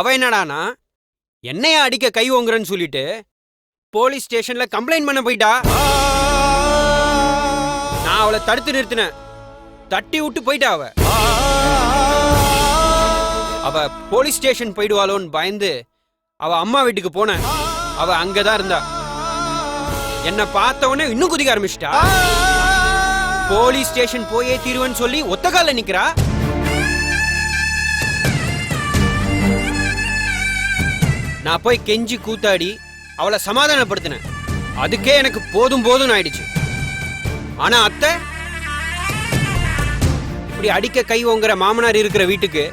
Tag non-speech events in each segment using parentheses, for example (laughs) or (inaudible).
அவ என்னடானா என்னையா அடிக்க கை ஓங்குறன்னு சொல்லிட்டு போலீஸ் ஸ்டேஷன்ல கம்ப்ளைண்ட் பண்ண போயிட்டா? நான் அவளை தடுத்து நிறுத்தினேன். தட்டி விட்டு போயிட்டா அவ. அவ போலீஸ் ஸ்டேஷன் போயிடுவாளோன்னு பயந்து அவ அம்மா வீட்டுக்கு போனேன் அவ அங்கதான் இருந்தா. என்ன பார்த்த உடனே இன்னும் குதிக்க ஆரம்பிச்சிட்டா. போலீஸ் ஸ்டேஷன் போயே தீருவேன்னு சொல்லி ஒத்த கால்ல நிக்கிறா. நான் போய் கெஞ்சி கூத்தாடி அவளை சமாதானப்படுத்தினேன். அதுக்கே எனக்கு போதும் போதும் ஆயிடுச்சு. ஆனா அத்தை இப்படி அடிக்க கை ஓங்குற மாமனார் இருக்கிற வீட்டுக்கு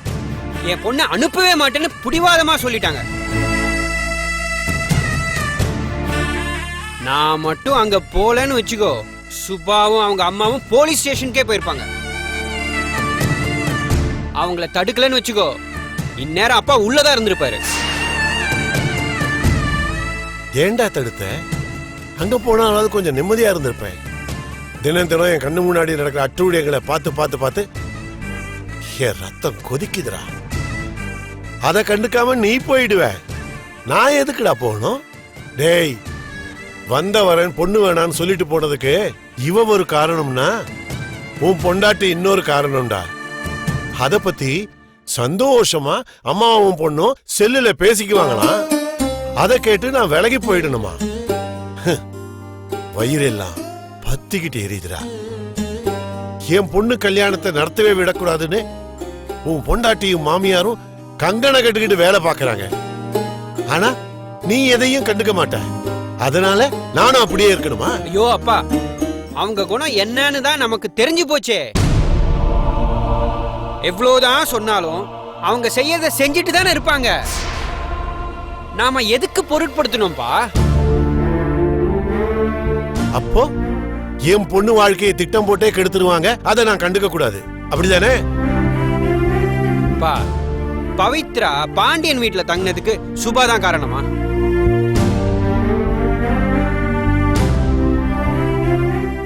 என் பொண்ணை அனுப்பவே மாட்டேன்னு பிடிவாதமா சொல்லிட்டாங்க. நான் மட்டும் அங்க போலன்னு வச்சுக்கோ சுபாவும் அவங்க அம்மாவும் போலீஸ் ஸ்டேஷனுக்கே போயிருப்பாங்க. அவங்கள தடுக்கலன்னு வச்சுக்கோ இந்நேரம் அப்பா உள்ளதா இருந்திருப்பாரு. ஏண்டா தடுத்த? அங்க போனாலாவது கொஞ்சம் நிம்மதியா இருந்திருப்பேன். தினம் தினம் என் கண்ணு முன்னாடி நடக்கிற அட்டூழியங்களை பார்த்து பார்த்து பார்த்து என் ரத்தம் கொதிக்குதுடா. அதை கண்டுக்காம நீ போயிடுவ. நான் எதுக்குடா போகணும்? டேய் வந்த வரேன் பொண்ணு வேணான்னு சொல்லிட்டு போனதுக்கு இவ ஒரு காரணம்னா? உன் பொண்டாட்டி இன்னொரு காரணம்டா. அத பத்தி சந்தோஷமா அம்மாவும் பொண்ணும் செல்லுல பேசிக்குவாங்களா? அதை கேட்டு நான் விலகி போயிடணுமா? வயிறெல்லாம் பத்திக்கிட்டு எரியுதுடா. என் பொண்ணு கல்யாணத்தை நடத்தவே விடக்கூடாதுன்னு உன் பொண்டாட்டியும் மாமியாரும் கங்கண கட்டுக்கிட்டு வேலை பார்க்கறாங்க. ஆனா நீ எதையும் கண்டுக்க மாட்ட. அதனால நானும் அப்படியே இருக்கணுமா? ஐயோ அப்பா அவங்க குணம் என்னன்னு தான் நமக்கு தெரிஞ்சு போச்சே. எவ்வளவுதான் சொன்னாலும் அவங்க செய்யறத செஞ்சுட்டு தானே இருப்பாங்க. நாம எதுக்கு பொருட்படுத்தணும்பா? அப்போ என் பொண்ணு வாழ்க்கையை திட்டம் போட்டே கெடுத்துருவாங்க. அதை நான் கண்டுக்க கூடாது. அப்படிதானே? பா பவித்ரா பாண்டியன் வீட்ல தங்கினதுக்கு சுபா தான் காரணமா?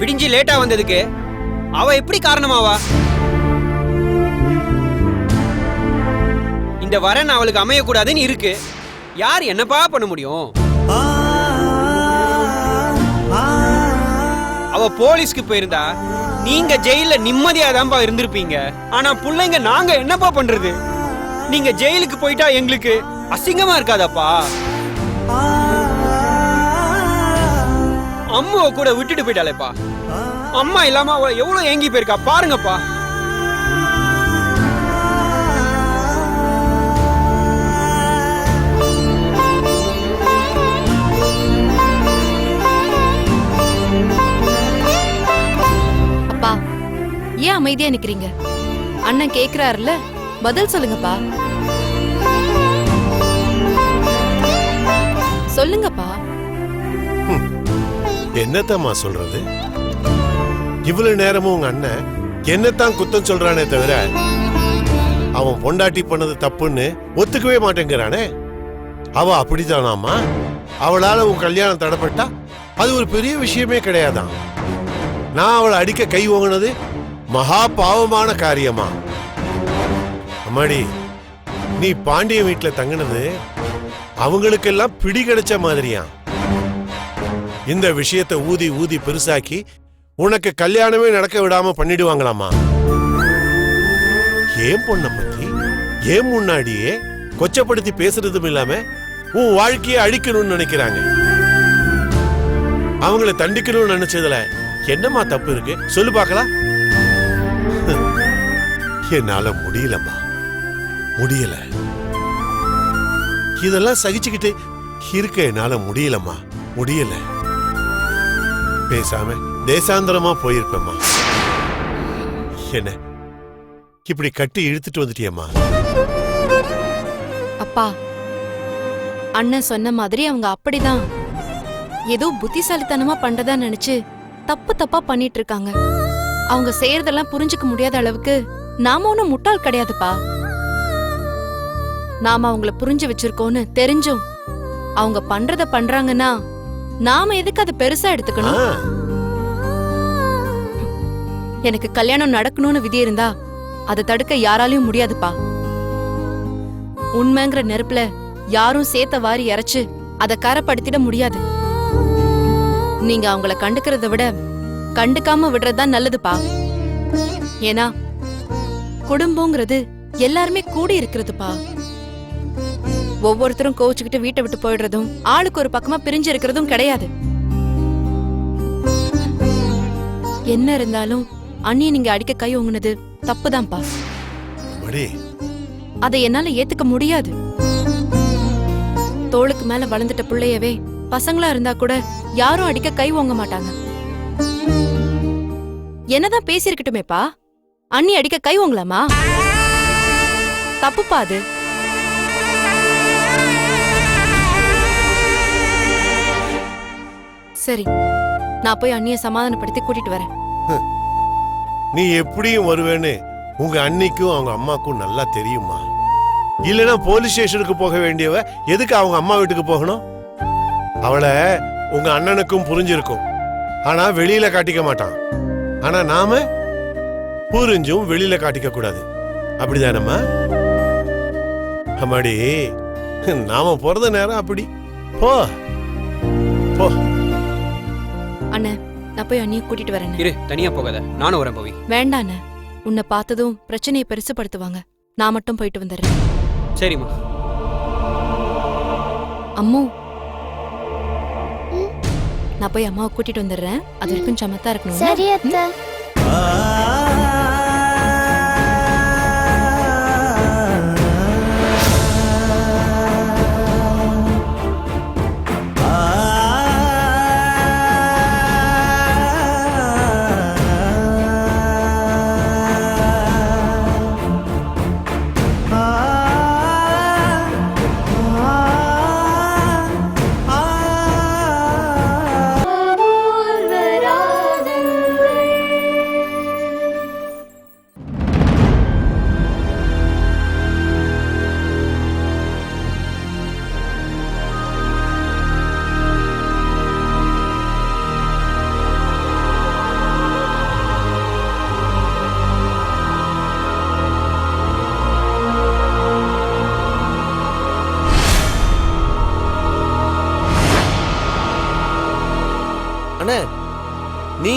விடிஞ்சு லேட்டா வந்ததுக்கு அவ எப்படி காரணமாவா? இந்த வரன் அவளுக்கு அமையக்கூடாதுன்னு இருக்கு. யார் என்னப்பா பண்ண முடியும்? அவ போலீஸ்க்கு போயிருந்தா நீங்க ஜெயில நிம்மதியா தான்ப்பா இருந்திருப்பீங்க. ஆனா புள்ளைங்க நாங்க என்னப்பா பண்றது? நீங்க ஜெயிலுக்கு போயிட்டா எங்களுக்கு அசிங்கமா இருக்காதாப்பா. அம்மாவை கூட விட்டுட்டு போயிட்டாளேப்பா. அம்மா இல்லாம அவ எவ்வளவு ஏங்கி போயிருக்கா? பாருங்கப்பா. அமைதியா நிக்கிறீங்க. அண்ணன் கேக்குறாருல பதில் சொல்லுங்கப்பா. சொல்லுங்கப்பா. என்னத்தம்மா சொல்றது? இவ்வளவு நேரமும் உங்க அண்ணன் என்னத்தான் குத்தம் சொல்றானே தவிர அவன் பொண்டாட்டி பண்ணது தப்புன்னு ஒத்துக்கவே மாட்டேங்கிறானே? அவ அப்படித்தானாமா அவளால உன் கல்யாணம் தடப்பட்டா அது ஒரு பெரிய விஷயமே கிடையாதான் நான் அவளை அடிக்க கை ஓங்கினது மகா பாவமான காரியமா? அம்மாடி நீ பாண்டிய வீட்டுல தங்கினது அவங்களுக்கெல்லாம் பிடி கிடைச்ச மாதிரியா? இந்த விஷயத்தை ஊதி ஊதி பெருசாக்கி உனக்கு கல்யாணமே நடக்க விடாம பண்ணிடுவாங்களாமா? ஏன் பொண்ண பத்தி? ஏன் முன்னாடியே கொச்சப்படுத்தி பேசுறதும் இல்லாம உன் வாழ்க்கையை அழிக்கணும்னு நினைக்கிறாங்க? அவங்கள தண்டிக்கணும்னு நினைச்சதுல என்னம்மா தப்பு இருக்கு? சொல்லு பார்க்கலாம். என்னால முடியலம்மா. முடியல. இதெல்லாம் சகிச்சுக்கிட்டு இருக்க என்னால முடியலம்மா. முடியல. பேசாம தேசாந்திரமா போயிருப்பேம்மா. என்ன? இப்படி கட்டி இழுத்துட்டு வந்துட்டியம்மா. அப்பா அண்ணன் சொன்ன மாதிரி அவங்க அப்படிதான். ஏதோ புத்திசாலித்தனமா பண்றதா நினைச்சு தப்பு தப்பா பண்ணிட்டு இருக்காங்க. அவங்க செய்யறதெல்லாம் புரிஞ்சுக்க முடியாத அளவுக்கு நாம ஒண்ணும் முட்டாள் கிடையாதுப்பா. நாம அவங்கள புரிஞ்சு வச்சிருக்கோம்னு தெரிஞ்சும் அவங்க பண்றத பண்றாங்கன்னா நாம எதுக்கு அதை பெருசா எடுத்துக்கணும்? எனக்கு கல்யாணம் நடக்கணும்னு விதி இருந்தா அதை தடுக்க யாராலையும் முடியாதுப்பா. உண்மைங்கிற நெருப்புல யாரும் சேத்த வாரி இறைச்சு அத கரப்படுத்திட முடியாது. நீங்க அவங்கள கண்டுக்கிறத விட கண்டுக்காம விடுறதுதான் நல்லதுப்பா. ஏன்னா குடும்பங்கிறது எல்லாருமே கூடி இருக்கிறதுப்பா. ஒவ்வொருத்தரும் கோச்சுக்கிட்டு வீட்டை விட்டு போயிடுறதும் ஆளுக்கு ஒரு பக்கமா பிரிஞ்சு இருக்கிறதும் கிடையாது. என்ன இருந்தாலும் அண்ணிய நீங்க அடிக்க கை ஓங்குனது தப்புதான்ப்பா. அதை என்னால ஏத்துக்க முடியாது. தோளுக்கு மேல வளர்ந்துட்ட பிள்ளையவே பசங்களா இருந்தா கூட யாரும் அடிக்க கை ஓங்க மாட்டாங்க. என்னதான் பேசியிருக்கட்டுமேப்பா? அண்ணி அடிக்க கை ஓங்கலாமா? தப்புப்பா அது சரி நான் போய் அண்ணிய சமாதானப்படுத்தி கூட்டிட்டு வரேன். (laughs) நீ எப்படியும் வருவேன்னு உங்க அன்னைக்கும் அவங்க அம்மாக்கும் நல்லா தெரியுமா? இல்லைன்னா போலீஸ் ஸ்டேஷனுக்கு போக வேண்டியவ எதுக்கு அவங்க அம்மா வீட்டுக்கு போகணும்? அவளை உங்க அண்ணனுக்கும் புரிஞ்சிருக்கும். ஆனா வெளியில காட்டிக்க மாட்டான். ஆனா நாம புரிஞ்சும் வெளியில காட்டிக்க கூடாது. அப்படிதானம்மா? அம்மாடி நாம பிறந்த நேரம் அப்படி. போ. போ. அண்ணன் நான் போய் அண்ணிய கூட்டிட்டு வரேன் இரு தனியா போகாத. நானும் வரேன் பவி. வேண்டாண்ண. உன்னை பார்த்ததும் பிரச்சனையை பெருசுப்படுத்துவாங்க நான் மட்டும் போயிட்டு வந்துடுறேன். சரிம்மா. அம்மு. நான் போய் அம்மாவை கூட்டிட்டு வந்துடுறேன். அது வரைக்கும் சமத்தா இருக்கணும் சரி அத்தை.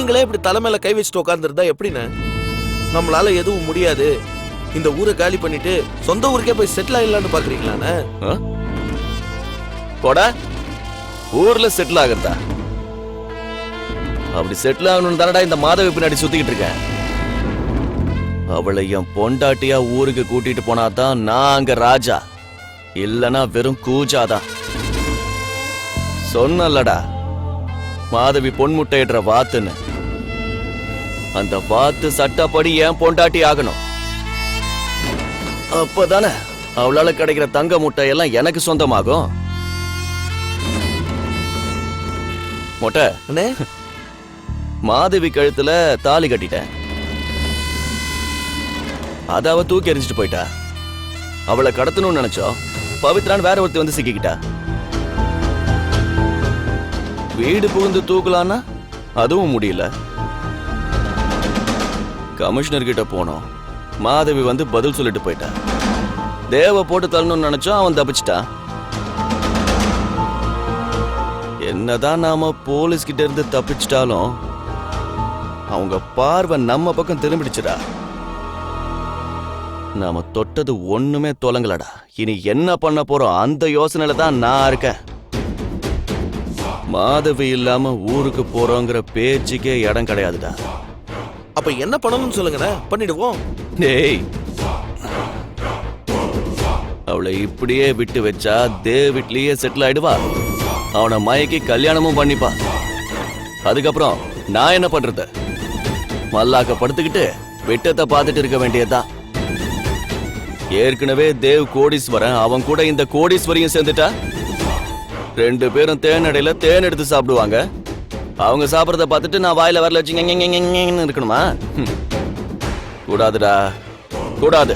நீங்களே இப்படி தலைமையில கை வச்சுட்டு உட்காந்துருந்தா எப்படின்னு? நம்மளால எதுவும் முடியாது. இந்த ஊரை காலி பண்ணிட்டு சொந்த ஊருக்கே போய் செட்டில் ஆயிடலாம்னு பாக்குறீங்களாண்ணே? போட. ஊர்ல செட்டில் ஆகுறதா? அப்படி செட்டில் ஆகணும்னு தானடா இந்த மாதவி பின்னாடி சுத்திக்கிட்டு இருக்கேன் அவளை என் பொண்டாட்டியா ஊருக்கு கூட்டிட்டு போனாதான் நான் அங்க ராஜா. இல்லனா வெறும் கூஜாதான் சொன்னல்லடா. மாதவி பொன்முட்டையிடுற வாத்துன்னு. அந்த வாத்து சட்டப்படி ஏன் பொண்டாட்டி ஆகணும். அப்பதானே அவளால கிடைக்கிற தங்க முட்டையெல்லாம் எனக்கு சொந்தமாகும். மொட்டை. மாதவி கழுத்துல தாலி கட்டிட்டேன். அத அவ தூக்கி எறிஞ்சிட்டு போயிட்டா. அவளை கடத்தணும்னு நினைச்சோம் பவித்ரான் வேற ஒருத்தி வந்து சிக்கிக்கிட்டா. வீடு புகுந்து தூக்கலான்னா அதுவும் முடியல. கமிஷனர் கிட்ட போனோம். மாதவி வந்து பதில் சொல்லிட்டு போயிட்டா. தேவ போட்டு தள்ளணும்னு நினைச்சோம் அவன் தப்பிச்சிட்டான் என்னதான் நாம போலீஸ் கிட்ட இருந்து தப்பிச்சிட்டாலும் அவங்க பார்வை நம்ம பக்கம் திரும்பிடுச்சுடா. நாம தொட்டது ஒண்ணுமே தொலங்கலடா. இனி என்ன பண்ண போறோம்? அந்த யோசனையில தான் நான் இருக்கேன். மாதவி இல்லாம ஊருக்கு போறோங்கிற பேச்சுக்கே இடம் கிடையாதுடா. அப்ப என்ன பண்ணணும்னு சொல்லுங்கண்ணே? பண்ணிடுவோம். டேய். அவளை இப்படியே விட்டு வச்சா தேவ் வீட்லயே செட்டில் ஆயிடுவா. அவனை மயக்கி கல்யாணமும் பண்ணிப்பா. அதுக்கப்புறம் நான் என்ன பண்றது? மல்லாக்க படுத்துக்கிட்டு வெட்டத்தை பார்த்துட்டு இருக்க வேண்டியதுதான். ஏற்கனவே தேவ் கோடீஸ்வரன் அவன் கூட இந்த கோடீஸ்வரியும் சேர்ந்துட்டா? ரெண்டு பேரும் தேனடையில தேன் எடுத்து சாப்பிடுவாங்க. அவங்க சாப்பிட்றத பார்த்துட்டு நான் வாயில வரல வச்சு ஞங் ஞங் ஞங் ஞங்னு இருக்கணுமா. கூடாதுடா. கூடாது.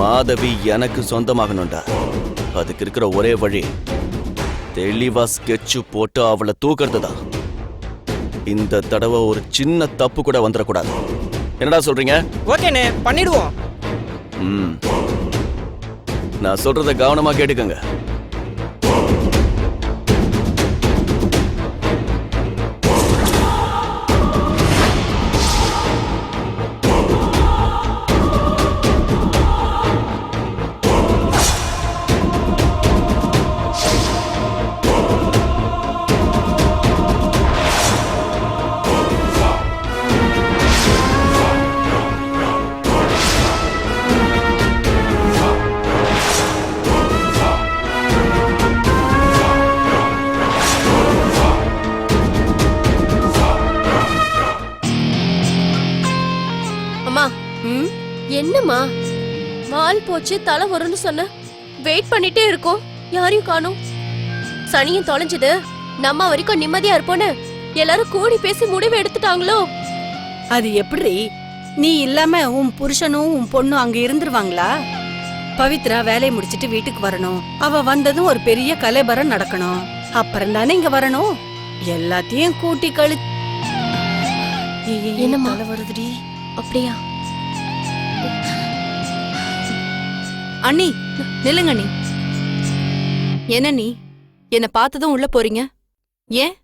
மாதவி எனக்கு சொந்தமாகணும்டா. அதுக்கு இருக்கிற ஒரே வழி தெளிவா ஸ்கெட்சு போட்டு அவளை தூக்குறது தான் இந்த தடவை ஒரு சின்ன தப்பு கூட வந்துடக்கூடாது. என்னடா சொல்றீங்க? ஓகேண்ணே பண்ணிடுவோம். நான் சொல்றத கவனமா கேட்டுக்கங்க. போச்சு தலை வரும்னு சொன்ன. வெயிட் பண்ணிட்டே இருக்கோம். யாரையும் காணோம். சனியும் தொலைஞ்சது. நம்ம வரைக்கும் நிம்மதியா இருப்போன்னு எல்லாரும் கூடி பேசி முடிவு எடுத்துட்டாங்களோ? அது எப்படி? நீ இல்லாம உன் புருஷனும் உன் பொண்ணும் அங்க இருந்துருவாங்களா? பவித்ரா வேலையை முடிச்சிட்டு வீட்டுக்கு வரணும். அவ வந்ததும் ஒரு பெரிய கலைபரம் நடக்கணும். அப்புறம் தானே இங்க வரணும். எல்லாத்தையும் கூட்டி கழு என்னம்மா? தலை வருதுடி. அப்படியா? அண்ணி நில்லுங்க அண்ணி. என்ன நீ என்ன பார்த்ததும் உள்ள போறீங்க? ஏன்?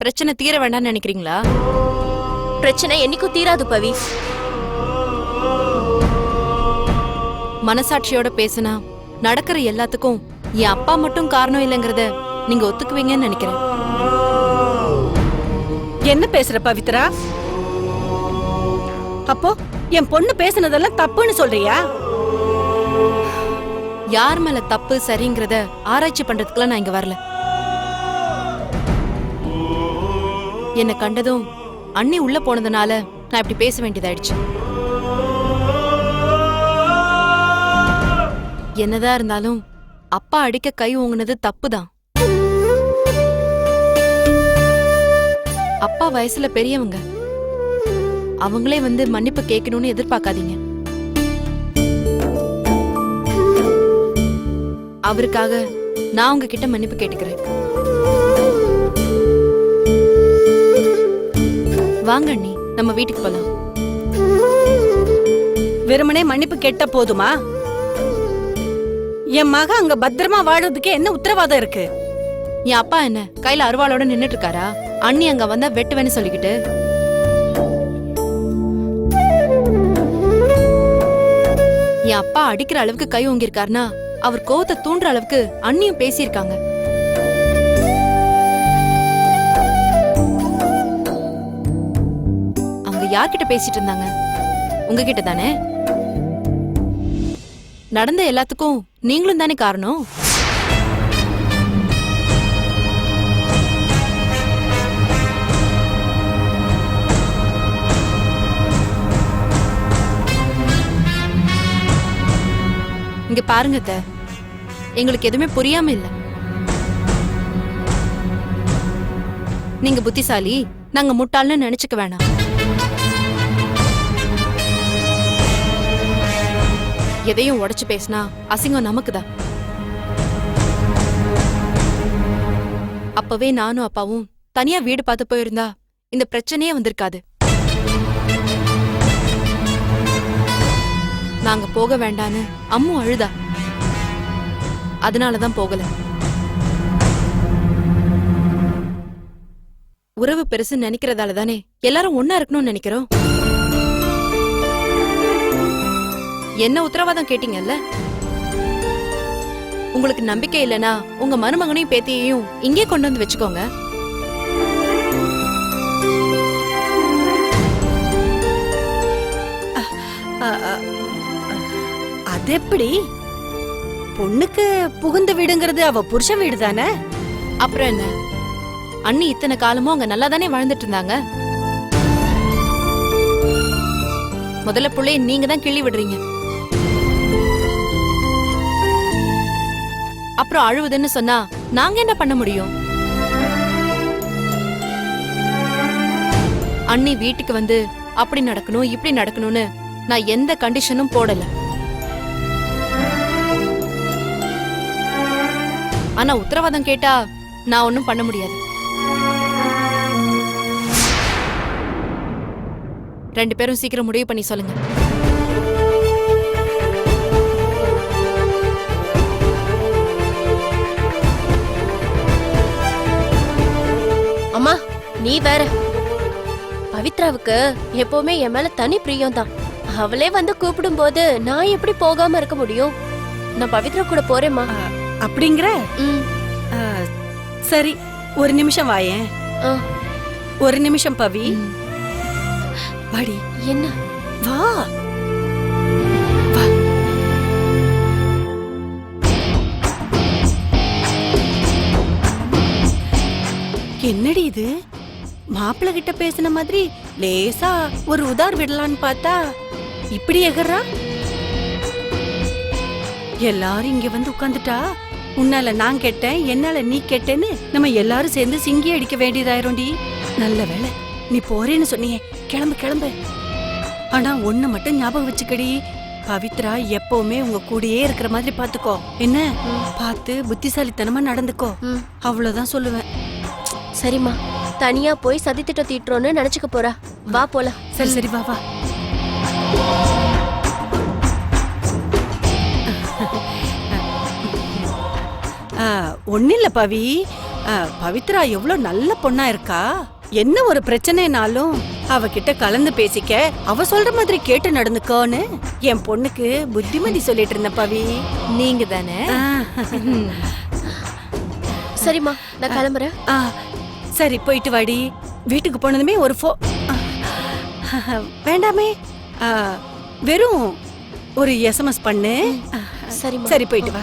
பிரச்சனை தீர வேண்டாம்னு நினைக்கிறீங்களா? பிரச்சனை என்னைக்கும் தீராது பவி. மனசாட்சியோட பேசினா நடக்கிற எல்லாத்துக்கும் என் அப்பா மட்டும் காரணம் இல்லைங்கிறத நீங்க ஒத்துக்குவீங்கன்னு நினைக்கிறேன். என்ன பேசுற பவித்ரா? அப்போ என் பொண்ணு பேசுனதெல்லாம் தப்புன்னு சொல்றியா? யார் மேல தப்பு சரிங்கிறத ஆராய்ச்சி பண்றதுக்குலாம் நான் இங்க வரல. என்னை கண்டதும் அண்ணி உள்ள போனதுனால நான் இப்படி பேச வேண்டியதாயிடுச்சு. என்னதான் இருந்தாலும் அப்பா அடிக்க கை ஓங்குனது தப்புதான். அப்பா வயசுல பெரியவங்க. அவங்களே வந்து மன்னிப்பு கேட்கணும்னு எதிர்பார்க்காதீங்க. அவருக்காக நான் உங்ககிட்ட மன்னிப்பு கேட்டுக்கிறேன். வாங்க அண்ணி நம்ம வீட்டுக்கு போலாம். வெறுமனே மன்னிப்பு கேட்ட போதுமா? என் மக அங்க பத்திரமா வாழறதுக்கு என்ன உத்தரவாதம் இருக்கு? என் அப்பா என்ன கையில அருவாளோட நின்னுட்டு இருக்காரா அண்ணி அங்க வந்தா வெட்டுவேன்னு சொல்லிக்கிட்டு. என் அப்பா அடிக்கிற அளவுக்கு கை ஓங்கியிருக்காருன்னா அவர் கோவத்தை தூண்டுற அளவுக்கு அண்ணியும் பேசியிருக்காங்க. அவங்க யார்கிட்ட பேசிட்டு இருந்தாங்க? உங்ககிட்ட தானே நடந்த எல்லாத்துக்கும் நீங்களும் தானே காரணம்? பாருங்க த எங்களுக்கு எதுவுமே புரியாம இல்ல. நீங்க புத்திசாலி நாங்க முட்டாள்னு நினைச்சுக்க வேணாம். எதையும் உடைச்சு பேசினா அசிங்கம் நமக்குதான். அப்பவே நானும் அப்பாவும் தனியா வீடு பார்த்து போயிருந்தா இந்த பிரச்சனையே வந்திருக்காது. நாங்க போக வேண்டான்னு அம்மு அழுதா. அதனாலதான் போகல. உறவு பெருசு நினைக்கிறதால தானே எல்லாரும் ஒன்னா இருக்கணும்னு நினைக்கிறோம். என்ன உத்தரவாதம் கேட்டீங்கல்ல? உங்களுக்கு நம்பிக்கை இல்லனா உங்க மருமகனையும் பேத்தியையும் இங்கே கொண்டு வந்து வச்சுக்கோங்க. uh, uh, அது எப்படி பொண்ணுக்கு புகுந்த வீடுங்கிறது அவ புருஷ வீடு தானே? அப்புறம் என்ன? அண்ணி இத்தனை காலமும் அங்க நல்லா தானே வாழ்ந்துட்டு இருந்தாங்க? முதல்ல பிள்ளைய நீங்க தான் கிள்ளி விடுறீங்க. அப்புறம் அழுவுதுன்னு சொன்னா நாங்க என்ன பண்ண முடியும்? அண்ணி வீட்டுக்கு வந்து அப்படி நடக்கணும் இப்படி நடக்கணும்னு நான் எந்த கண்டிஷனும் போடல. ஆனா உத்தரவாதம் கேட்டா நான் ஒன்னும் பண்ண முடியாது. ரெண்டு பேரும் சீக்கிரம் முடிவு பண்ணி சொல்லுங்க. அம்மா நீ வேற. பவித்ராவுக்கு எப்பவுமே என் மேல தனி பிரியம் தான். அவளே வந்து கூப்பிடும் போது நான் எப்படி போகாம இருக்க முடியும்? நான் பவித்ரா கூட போறேம்மா. அப்படிங்கிற? சரி ஒரு நிமிஷம் வாயேன் ஒரு நிமிஷம் பவி. வாடி. என்ன? வா. என்னடி இது? மாப்பிள்ளை கிட்ட பேசின மாதிரி லேசா ஒரு உதார் விடலான்னு பார்த்தா இப்படி எகறா எல்லாரும் இங்க வந்து உட்கார்ந்துட்டா? உன்னால நான் கேட்டேன் என்னால நீ கேட்டேன்னு நம்ம எல்லாரும் சேர்ந்து சிங்கி அடிக்க வேண்டியதாயிரும்டி நல்ல வேளை நீ போறேன்னு சொன்னியே கிளம்பு கிளம்பு. ஆனா ஒண்ணு மட்டும் ஞாபகம் வச்சுக்கடி பவித்ரா எப்பவுமே உங்க கூடயே இருக்கிற மாதிரி பாத்துக்கோ. என்ன? பார்த்து புத்திசாலித்தனமா நடந்துக்கோ. அவ்வளவுதான் சொல்லுவேன். சரிம்மா தனியா போய் சதி திட்டம் தீட்டுறோன்னு நினைச்சுக்க போறா. வா போலாம். சரி சரி வா வா. ஒன்னில்ல பவி. ஆ, பவித்ரா எவ்வளவு நல்ல பொண்ணா இருக்கா? என்ன ஒரு பிரச்சனைனாலும் அவகிட்ட கலந்து பேசிக்க அவ சொல்ற மாதிரி கேட்டு நடந்துக்கோன்னு என் பொண்ணுக்கு புத்திமதி சொல்லிட்டு இருந்த பவி. நீங்க தானே? சரிம்மா நான் கிளம்புறேன். சரி போயிட்டு வாடி. வீட்டுக்கு போனதுமே ஒரு ஃபோ வேண்டாமே. வெறும் ஒரு எஸ்எம்எஸ் பண்ணு. சரிம்மா. சரி போயிட்டு வா.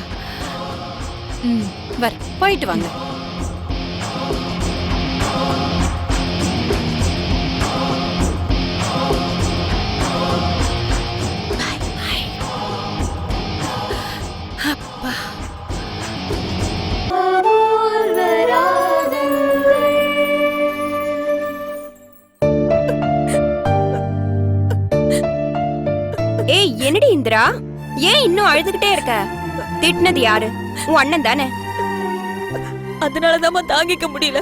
வர போயிட்டு வாங்க. அப்பா. ஏய் என்னடி இந்திரா? ஏன் இன்னும் அழுதுகிட்டே இருக்க? திட்டினது யாரு? உன் அண்ணன் தானே? அதனாலதாம்மா தாங்கிக்க முடியல.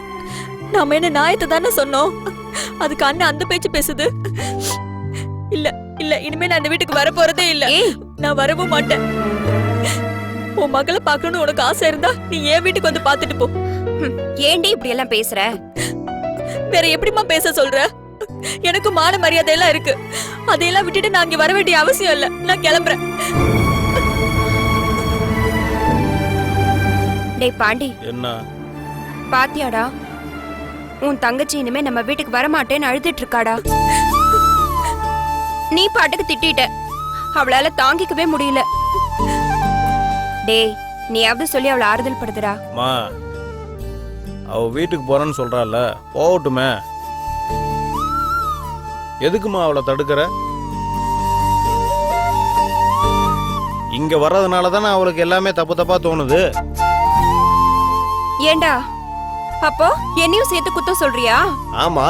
நாம என்ன நியாயத்தை தானே சொன்னோம்? அதுக்கு அண்ணன் அந்த பேச்சு பேசுது. இல்ல இல்ல இனிமே நான் அந்த வீட்டுக்கு வர போறதே இல்ல. நான் வரவும் மாட்டேன். உன் மகளை பார்க்கணும்னு உனக்கு ஆசை இருந்தா நீ என் வீட்டுக்கு வந்து பாத்துட்டு போ. ஏண்டி இப்படி எல்லாம் பேசுற? வேற எப்படிம்மா பேச சொல்ற? எனக்கு மான மரியாதை எல்லாம் இருக்கு. அதையெல்லாம் விட்டுட்டு நான் இங்க வர வேண்டிய அவசியம் இல்ல. நான் கிளம்புறேன். டேய் பாண்டி. என்ன? பாத்தியாடா உன் தங்கச்சி இனிமே நம்ம வீட்டுக்கு வர மாட்டேன்னு அழுதுட்டு இருக்காடா நீ பாட்டுக்கு திட்டிட்ட. அவளால தாங்கிக்கவே முடியல. டேய் நீயாவது சொல்லி அவளை ஆறுதல் படுத்துடா. மா அவ வீட்டுக்கு போறேன்னு சொல்றால போகட்டுமே. எதுக்குமா அவளை தடுக்கிற? இங்க வர்றதுனால தானே அவளுக்கு எல்லாமே தப்பு தப்பா தோணுது. ஏண்டா? அப்போ என்னையும் சேர்த்து குத்தம் சொல்றியா? ஆமா.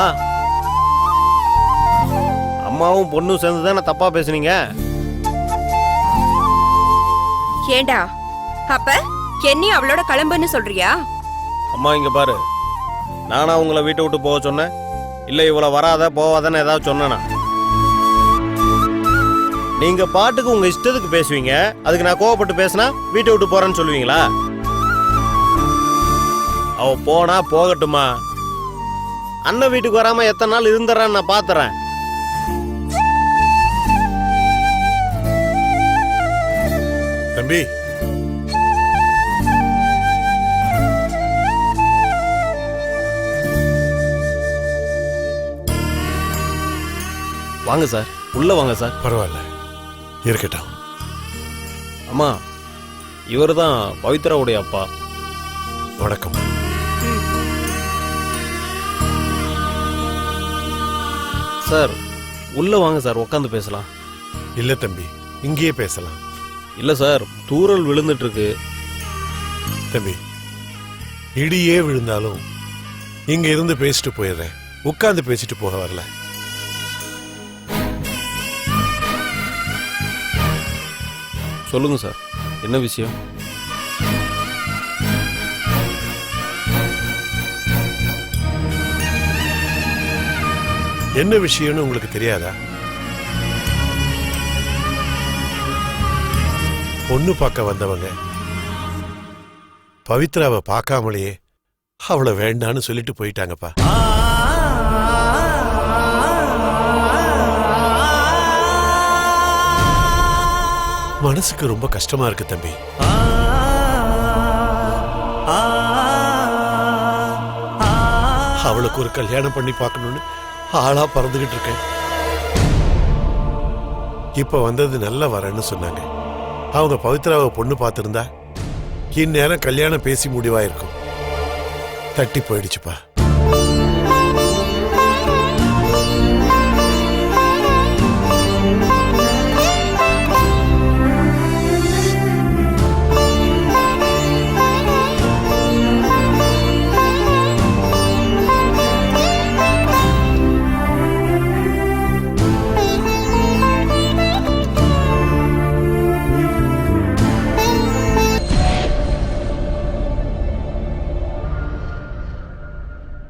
அம்மாவும் பொண்ணும் சேர்ந்து தானே தப்பா பேசுனீங்க. ஏண்டா? அப்ப என்னையும் அவளோட கிளம்புன்னு சொல்றியா? அம்மா இங்க பாரு. நானா உங்களை வீட்டை விட்டு போக சொன்னேன். இல்ல இவ்வளவு வராத போவாதன்னு ஏதாவது சொன்னேனா? நீங்க பாட்டுக்கு உங்க இஷ்டத்துக்கு பேசுவீங்க. அதுக்கு நான் கோவப்பட்டு பேசினா வீட்டை விட்டு போறேன்னு சொல்லுவீங்களா? அவ போனா போகட்டுமா? அண்ணன் வீட்டுக்கு வராம எத்தனை நாள் இருந்துறான்னு நான் பாத்துறேன். தம்பி. வாங்க சார். உள்ள வாங்க சார். பரவாயில்ல. இருக்கட்டும். அம்மா இவர் தான் பவித்ராவுடைய அப்பா. வணக்கம். சார் உள்ள வாங்க சார் உட்காந்து பேசலாம். இல்ல தம்பி இங்கேயே பேசலாம். இல்ல சார் தூறல் விழுந்துட்டு இருக்கு தம்பி இடியே விழுந்தாலும் இங்க இருந்து பேசிட்டு போயிடுறேன். உட்கார்ந்து பேசிட்டு போக வரல. சொல்லுங்க சார் என்ன விஷயம்? என்ன விஷயம்னு உங்களுக்கு தெரியாதா? பொண்ணு பார்க்க வந்தவங்க. பவித்ராவை பார்க்காமலேயே அவளை வேண்டான்னு சொல்லிட்டு போயிட்டாங்கப்பா. மனசுக்கு ரொம்ப கஷ்டமா இருக்கு தம்பி. அவளுக்கு ஒரு கல்யாணம் பண்ணி பார்க்கணும்னு ஆளா பறந்துகிட்டு இருக்கேன். இப்ப வந்தது நல்ல வரேன்னு சொன்னாங்க. அவங்க பவித்ராவை பொண்ணு பார்த்திருந்தா இந்நேரம் கல்யாணம் பேசி முடிவாயிருக்கும். தட்டி போயிடுச்சுப்பா.